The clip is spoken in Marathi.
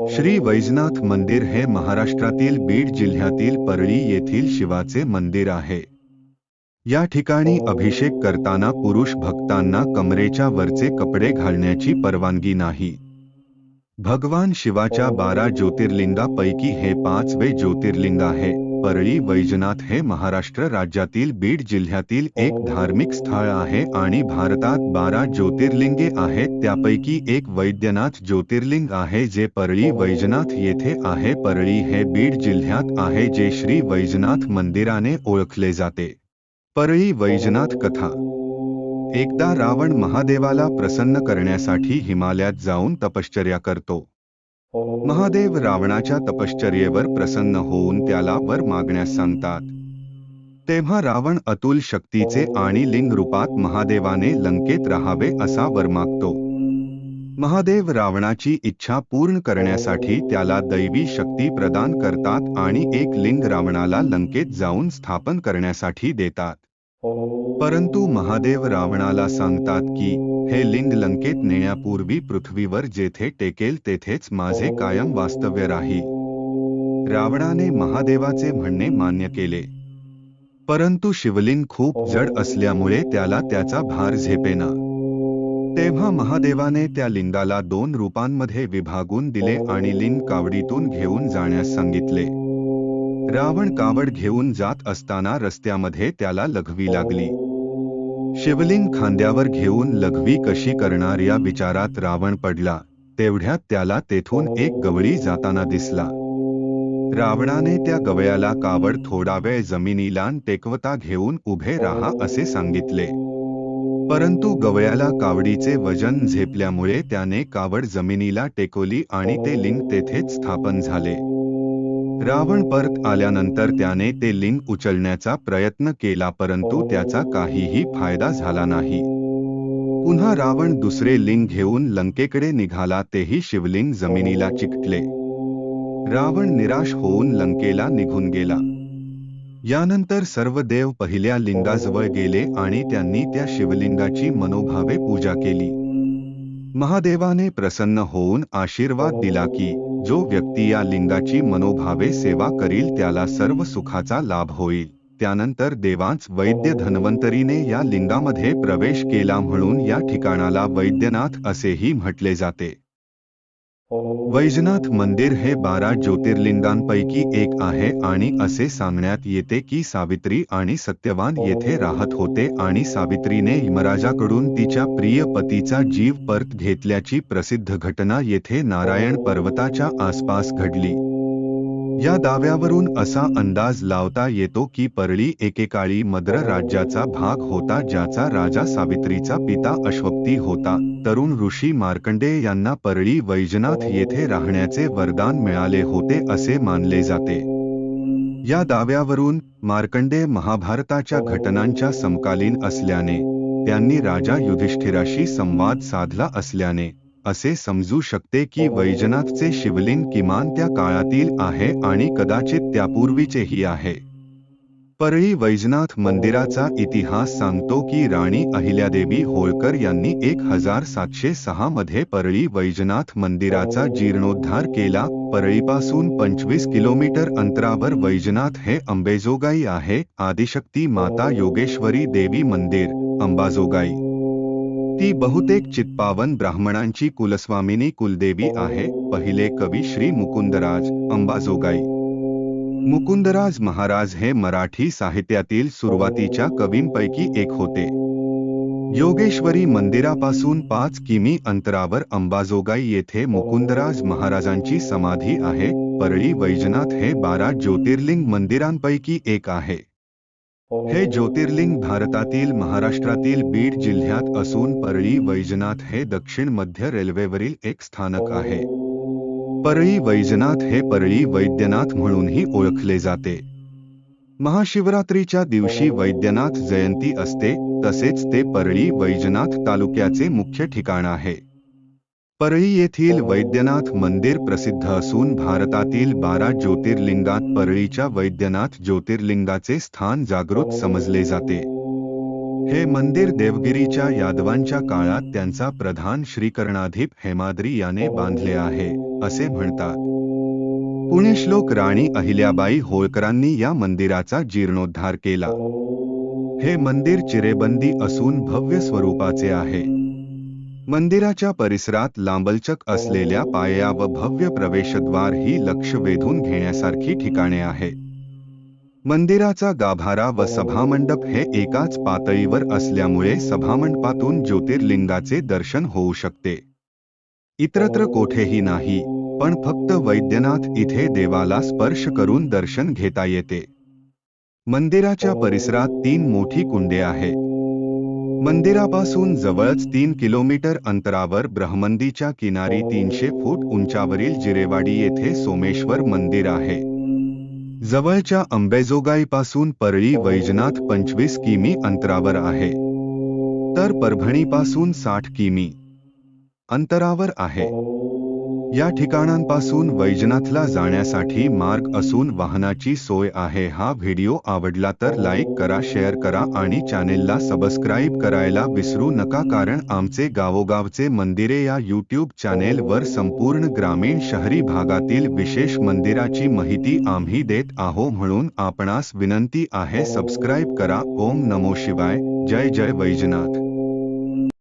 श्री वैजनाथ मंदिर हे महाराष्ट्रातील बीड जिल्ह्यातील परळी येथील शिवाचे मंदिर आहे. या ठिकाणी अभिषेक करताना पुरुष भक्तांना कमरेच्या वरचे कपडे घालण्याची परवानगी नाही. भगवान शिवाच्या बारा ज्योतिर्लिंगापैकी हे पाचवे ज्योतिर्लिंग आहे. परळी वैजनाथ हे महाराष्ट्र राज्यातील बीड जिल्ह्यातील एक धार्मिक स्थळ आहे आणि भारतात बारा ज्योतिर्लिंगे आहेत. त्यापैकी एक वैद्यनाथ ज्योतिर्लिंग आहे जे परळी वैजनाथ येथे आहे. परळी हे बीड जिल्ह्यात आहे जे श्री वैजनाथ मंदिराने ओळखले जाते. परळी वैजनाथ कथा. एकदा रावण महादेवाला प्रसन्न करण्यासाठी हिमालयात जाऊन तपश्चर्या करतो. महादेव रावणाच्या तपश्चर्येवर प्रसन्न होऊन त्याला वर मागण्यास सांगतात. तेव्हा रावण अतुल शक्तीचे आणि लिंग रूपात महादेवाने लंकेत राहावे असा वर मागतो. महादेव रावणाची इच्छा पूर्ण करण्यासाठी त्याला दैवी शक्ती प्रदान करतात आणि एक लिंग रावणाला लंकेत जाऊन स्थापन करण्यासाठी देतात. परंतु महादेव रावणाला सांगतात की हे लिंग लंकेत नेण्यापूर्वी पृथ्वीवर जेथे टेकेल तेथेच माझे कायम वास्तव्य राहील रावणाने महादेवाचे म्हणणे मान्य केले. परंतु शिवलिंग खूप जड असल्यामुळे त्याला त्याचा भार झेपेना. तेव्हा महादेवाने त्या लिंगाला दोन रूपांमध्ये विभागून दिले आणि लिंग कावडीतून घेऊन जाण्यास सांगितले. रावण कावड घेऊन जात असताना रस्त्यामध्ये त्याला लघवी लागली. शिवलिंग खांद्यावर घेऊन लघवी कशी करणार या विचारात रावण पडला. तेवढ्यात त्याला तेथून एक गवळी जाताना दिसला. रावणाने त्या गवयाला कावड थोडा वेळ जमिनीला टेकवता घेऊन उभे राहा असे सांगितले. परंतु गवयाला कावडीचे वजन झेपल्यामुळे त्याने कावड जमिनीला टेकवली आणि ते लिंग तेथेच स्थापन झाले. रावण परत आल्यानंतर त्याने ते लिंग उचलण्याचा प्रयत्न केला परंतु त्याचा काहीही फायदा झाला नाही. पुन्हा रावण दुसरे लिंग घेऊन लंकेकडे निघाला तेही शिवलिंग जमिनीला चिकटले. रावण निराश होऊन लंकेला निघून गेला. यानंतर सर्व देव पहिल्या लिंगाजवळ गेले आणि त्यांनी त्या शिवलिंगाची मनोभावे पूजा केली. महादेवाने प्रसन्न होऊन आशीर्वाद दिला की जो व्यक्ती या लिंगाची मनोभावे सेवा करील त्याला सर्व सुखाचा लाभ होईल. त्यानंतर देवांच वैद्य धन्वंतरीने या लिंगामध्ये प्रवेश केला म्हणून या ठिकाणाला वैद्यनाथ असेही म्हटले जाते. वैजनाथ मंदिर हे बारा ज्योतिर्लिंगांपैकी एक आहे आणि असे सांगण्यात येते की सावित्री आणि सत्यवान येथे राहत होते आणि सावित्रीने यमराजाकडून तिच्या प्रिय पतीचा जीव परत घेतल्याची प्रसिद्ध घटना येथे नारायण पर्वताच्या आसपास घडली. या दाव्यावरून असा अंदाज लावता येतो की परळी एकेकाळी मद्र राज्याचा भाग होता ज्याचा राजा सावित्रीचा पिता अश्वप्ती होता. तरुण ऋषी मार्कंडे यांना परळी वैजनाथ येथे राहण्याचे वरदान मिळाले होते असे मानले जाते. या दाव्यावरून मार्कंडे महाभारताच्या घटनांच्या समकालीन असल्याने त्यांनी राजा युधिष्ठिराशी संवाद साधला असल्याने असे समजू शकते की वैजनाथचे शिवलिंग किमान त्या काळातील आहे आणि कदाचित त्यापूर्वीचेही आहे. परळी वैजनाथ मंदिराचा इतिहास सांगतो की राणी अहिल्यादेवी होळकर यांनी एक हजार सातशे सहा मध्ये परळी वैजनाथ मंदिराचा जीर्णोद्धार केला. परळीपासून पंचवीस किलोमीटर अंतरावर वैजनाथ हे अंबेजोगाई आहे. आदिशक्ती माता योगेश्वरी देवी मंदिर अंबाजोगाई. ती बहुतेक चित्पावन ब्राह्मणांची कुलस्वामिनी कुलदेवी आहे पहिले कवी श्री मुकुंदराज अंबाजोगाई. मुकुंदराज महाराज हे मराठी साहित्यातील सुरुवातीच्या कवींपैकी एक होते. योगेश्वरी मंदिरापासून पाच किमी अंतरावर अंबाजोगाई येथे मुकुंदराज महाराजांची समाधी आहे परळी वैजनाथ हे बारा ज्योतिर्लिंग मंदिरांपैकी एक आहे. हे ज्योतिर्लिंग भारतातील महाराष्ट्रातील बीड जिल्ह्यात असून परळी वैजनाथ हे दक्षिण मध्य रेल्वेवरील एक स्थानक आहे. परळी वैजनाथ हे परळी वैद्यनाथ म्हणूनही ओळखले जाते. महाशिवरात्रीच्या दिवशी वैद्यनाथ जयंती असते तसेच ते परळी वैजनाथ तालुक्याचे मुख्य ठिकाण आहे. परळी येथील वैद्यनाथ मंदिर प्रसिद्ध असून भारतातील बारा ज्योतिर्लिंगात परळीच्या वैद्यनाथ ज्योतिर्लिंगाचे स्थान जागृत समजले जाते. हे मंदिर देवगिरीच्या यादवांच्या काळात त्यांचा प्रधान श्रीकर्णाधीप हेमाद्री याने बांधले आहे असे म्हणतात. पुणेश्लोक राणी अहिल्याबाई होळकरांनी या मंदिराचा जीर्णोद्धार केला. हे मंदिर चिरेबंदी असून भव्य स्वरूपाचे आहे. मंदिराच्या परिसरात लांबलचक असलेल्या पाया व भव्य प्रवेशद्वार ही लक्ष वेधून घेण्यासारखी ठिकाणे आहेत मंदिराचा गाभारा व सभामंडप हे एकाच पातळीवर असल्यामुळे सभामंडपातून ज्योतिर्लिंगाचे दर्शन होऊ शकते. इतरत्र कोठेही नाही पण फक्त वैद्यनाथ इथे देवाला स्पर्श करून दर्शन घेता येते. मंदिराच्या परिसरात तीन मोठी कुंडे आहे मंदिरापासून जवळच तीन किलोमीटर अंतरावर ब्रह्मंदीच्या किनारी तीनशे फूट उंचावरील जिरेवाडी येथे सोमेश्वर मंदिर आहे. जवळच्या अंबेजोगाईपासून परळी वैजनाथ पंचवीस किमी अंतरावर आहे. तर परभणीपासून साठ किमी अंतरावर आहे. या ठिकाणांपासून वैजनाथला जाण्यासाठी मार्ग असून वाहनाची सोय आहे. हा व्हिडिओ आवडला तर लाईक करा शेअर करा आणि चॅनेलला सबस्क्राईब करायला विसरू नका. कारण आमचे गावोगावचे मंदिरे या यूट्यूब चॅनेलवर संपूर्ण ग्रामीण शहरी भागातील विशेष मंदिराची माहिती आम्ही देत आहो म्हणून आपणास विनंती आहे सबस्क्राईब करा. ओम नमो शिवाय. जय जय वैजनाथ.